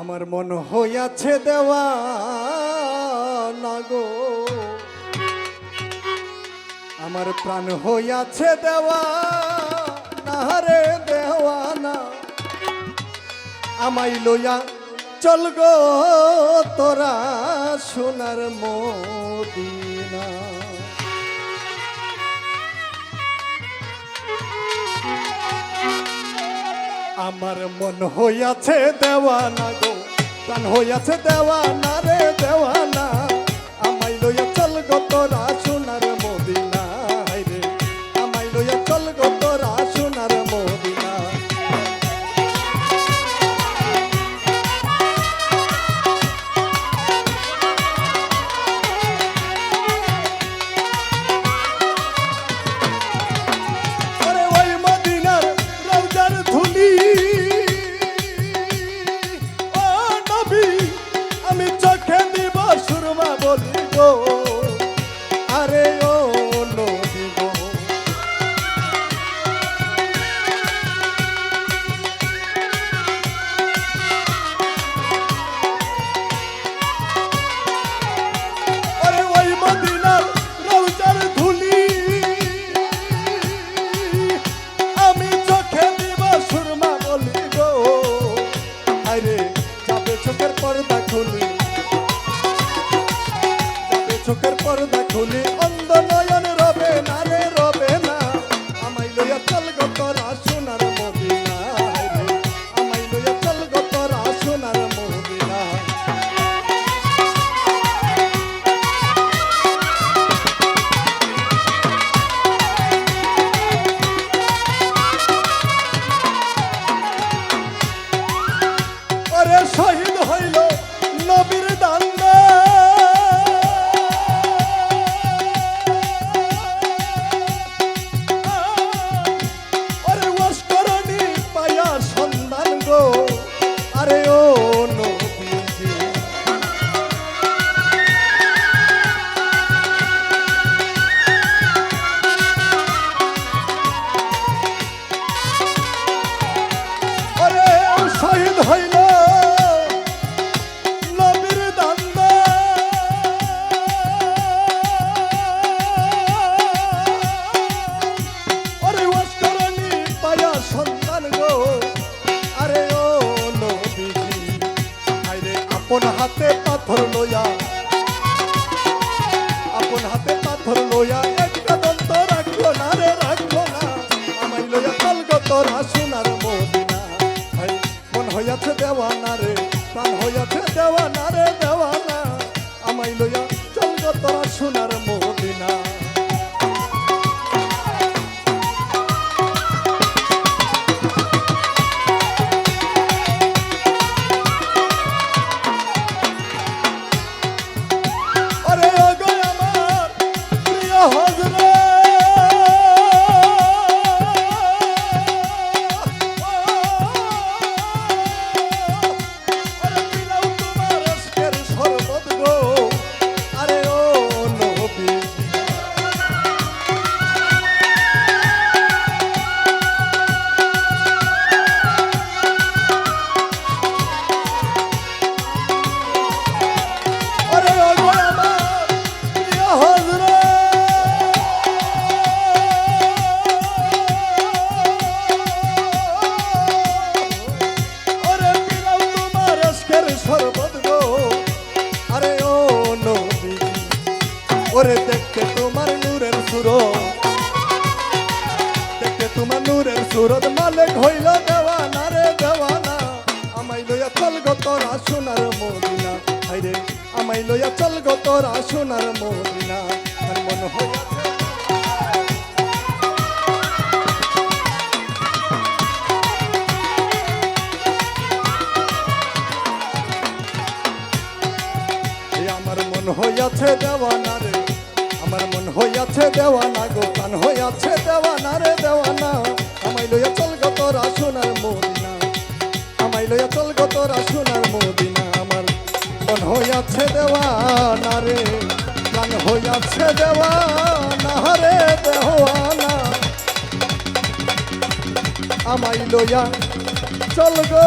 আমার মন হইয়াছে দেওয়া না গো। আমার প্রাণ হইয়াছে দেওয়া না রে দেওয়া না আমাই লইয়া চল গো তোরা সোনার মদিনা। আমার মন হইয়াছে দেওয়ানা গো প্রাণ হইয়াছে দেওয়ানা রে দেওয়ানা। শহীদ পায়া সন্তান গো। আরে ও নবীজি আইরে আপন হাতে পাথর লইয়া ওরে দেখতে তোমার নূরের সুরো দেখতে তোমার নূরের সুরত মালিক হইল দেওয়ানা রে দেওয়ানা। আমাই লইয়া চল গো তোরা সোনার মদিনা। হাইরে আমাই লইয়া চল গো তোরা সোনার মদিনা। মন হইয়াছে এ আমার মন হইয়াছে আমার হইয়াছে দেওয়ানা গো কান হইয়াছে দেওয়ানা রে দেওয়ানা। আমাই লইয়া চল গো তোরা সোনার মদিনা। আমাই লইয়া চল গো তোরা সোনার মদিনা। আমার মন হইয়াছে দেওয়ানা রে কান হইয়াছে দেওয়ানা রে দেওয়ানা। আমাই লইয়া চল গো